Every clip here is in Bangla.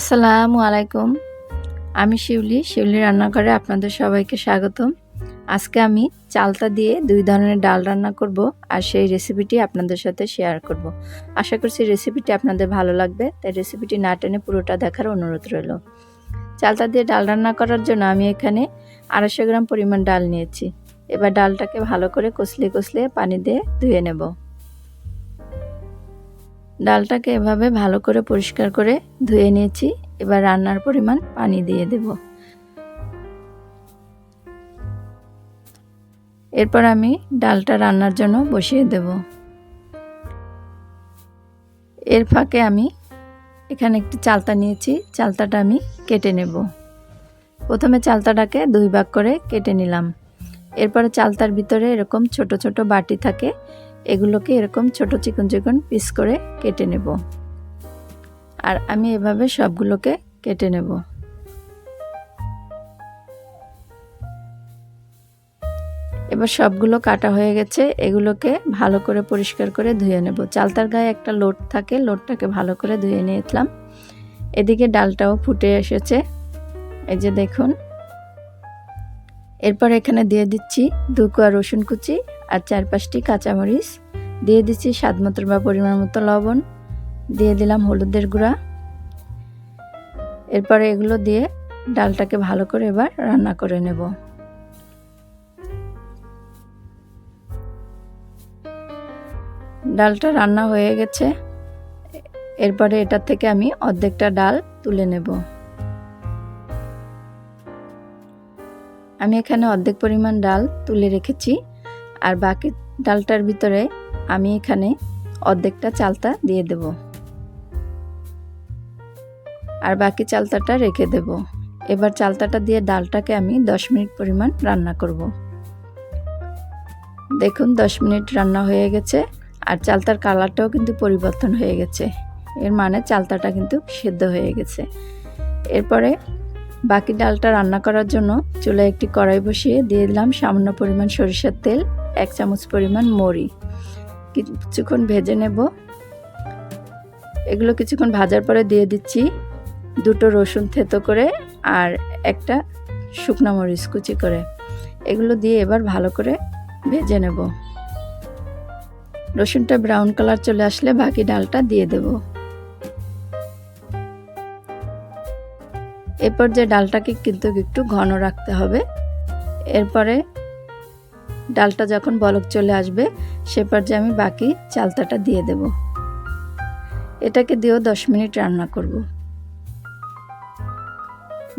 আসসালামু আলাইকুম। আমি শিউলি শিউলি রান্নাঘরে আপনাদের সবাইকে স্বাগতম। আজকে আমি চালতা দিয়ে দুই ধরনের ডাল রান্না করব আর সেই রেসিপিটি আপনাদের সাথে শেয়ার করব। আশা করছি রেসিপিটি আপনাদের ভালো লাগবে, তাই রেসিপিটি না টেনে পুরোটা দেখার অনুরোধ রইল। চালতা দিয়ে ডাল রান্না করার জন্য আমি এখানে আড়াইশো গ্রাম পরিমাণ ডাল নিয়েছি। এবার ডালটাকে ভালো করে কষলে কষলে পানি দিয়ে ধুয়ে নেব। ডালটাকে এভাবে ভালো করে পরিষ্কার করে ধুয়ে নিয়েছি। এবার রান্নার পরিমাণ পানি দিয়ে দেব। এরপর আমি ডালটা রান্নার জন্য বসিয়ে দেব। এর ফাঁকে আমি এখানে একটি চালতা নিয়েছি। চালতাটা আমি কেটে নেব। প্রথমে চালতাটাকে দুই ভাগ করে কেটে নিলাম। এরপরে চালতার ভিতরে এরকম ছোট ছোট বাটি থাকে। এগুলোকে এরকম ছোট চিকন চিকন পিস করে কেটে নেব। আর আমি এভাবে সবগুলোকে কেটে নেব। এবার সবগুলো কাটা হয়ে গেছে, এগুলোকে ভালো করে পরিষ্কার করে ধুয়ে নেব। চালতার গায়ে একটা লোট থাকে, লোটটাকে ভালো করে ধুয়ে নিয়েছিলাম। এদিকে ডালটাও ফুটে এসেছে। এই যে দেখুন। এরপর এখানে দিয়ে দিচ্ছি দু কোয়া রসুন কুচি আর চার পাঁচটি কাঁচামরিচ। দিয়ে দিচ্ছি স্বাদ মতো বা পরিমাণ মতো লবণ। দিয়ে দিলাম হলুদের গুঁড়া। এরপরে এগুলো দিয়ে ডালটাকে ভালো করে এবার রান্না করে নেব। ডালটা রান্না হয়ে গেছে। এরপরে এটা থেকে আমি অর্ধেকটা ডাল তুলে নেব। আমি এখানে অর্ধেক পরিমাণ ডাল তুলে রেখেছি। আর বাকি ডালটার ভিতরে আমি এখানে অর্ধেকটা চালতা দিয়ে দেব। আর বাকি চালতাটা রেখে দেব। এবার চালতাটা দিয়ে ডালটাকে আমি 10 মিনিট পরিমাণ রান্না করব। দেখুন 10 মিনিট রান্না হয়ে গেছে আর চালতার কালারটাও কিন্তু পরিবর্তন হয়ে গেছে। এর মানে চালতাটা কিন্তু সেদ্ধ হয়ে গেছে। এরপরে বাকি ডালটা রান্না করার জন্য চুলায় একটি কড়াই বসিয়ে দিয়ে দিলাম সামান্য পরিমাণ সরিষার তেল, এক চামচ পরিমাণ মরি। কিছুক্ষণ ভেজে নেব। এগুলো কিছুক্ষণ ভাজার পরে দিয়ে দিচ্ছি দুটো রসুন থেতো করে আর একটা শুকনো মরিচ কুচি করে। এগুলো দিয়ে এবার ভালো করে ভেজে নেব। রসুনটা ব্রাউন কালার চলে আসলে বাকি ডালটা দিয়ে দেব। এরপর যে ডালটাকে কিন্তু একটু ঘন রাখতে হবে। এরপরে ডালটা যখন বলক চলে আসবে, সে পর্যায়ে আমি বাকি চালতাটা দিয়ে দেব। এটাকে দিয়েও দশ মিনিট রান্না করব।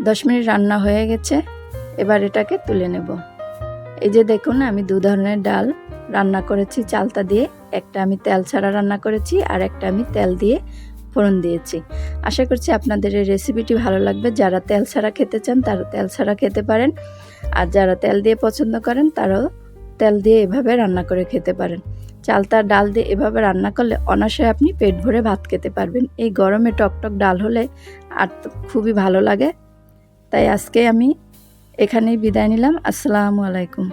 দশ মিনিট রান্না হয়ে গেছে, এবার এটাকে তুলে নেব। এই যে দেখুন, আমি দু ধরনের ডাল রান্না করেছি, চালতা দিয়ে। একটা আমি তেল ছাড়া রান্না করেছি, আর একটা আমি তেল দিয়ে ফোড়ন দিয়েছি। আশা করছি আপনাদের এই রেসিপিটি ভালো লাগবে। যারা তেল ছাড়া খেতে চান, তারা তেল ছাড়া খেতে পারেন। আর যারা তেল দিয়ে পছন্দ করেন, তারাও তেল দিয়ে এভাবে রান্না করে খেতে পারেন। চালতা ডাল দিয়ে এভাবে রান্না করলে অনায়াসে আপনি পেট ভরে ভাত খেতে পারবেন। এই গরমে টকটক ডাল হলে আর খুবই ভালো লাগে। তাই আজকে আমি এখানেই বিদায় নিলাম। আসসালামু আলাইকুম।